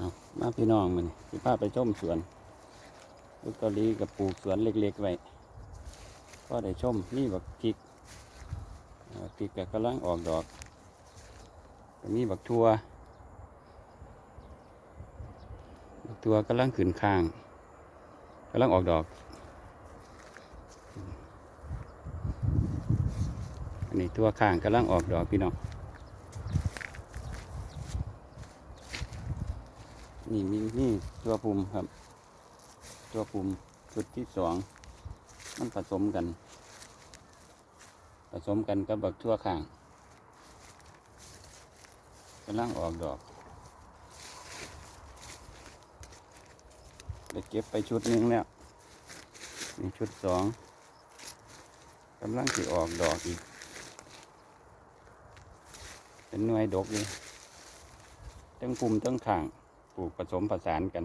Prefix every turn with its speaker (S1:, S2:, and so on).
S1: มาพี่น้องมันพี่พาไปชมสวนลูกเกาหลีกับปลูกสวนเล็กๆไว้ก็ได้ชมนี่บักพริกเอ่อพริกก็กำลังออกดอกก็มีบักทัวบักทัวกำลังขึ้นข้างกำลังออกดอกอันนี้ทั่วข้างกำลังออกดอกพี่น้อง นี่มีนี่ตัวปุ่มครับ ตัวปุ่มชุดที่สองมันผสมกัน ผสมกันกับบักทั่วข้างกำลังออกดอกได้เก็บไปชุดหนึงแล้วนี่ชุดสองกำลังสิออกดอกอีก เป็นหน่วยดกเลยทั้งปุ่มทั้งข้าง ลูกผสมผสานกัน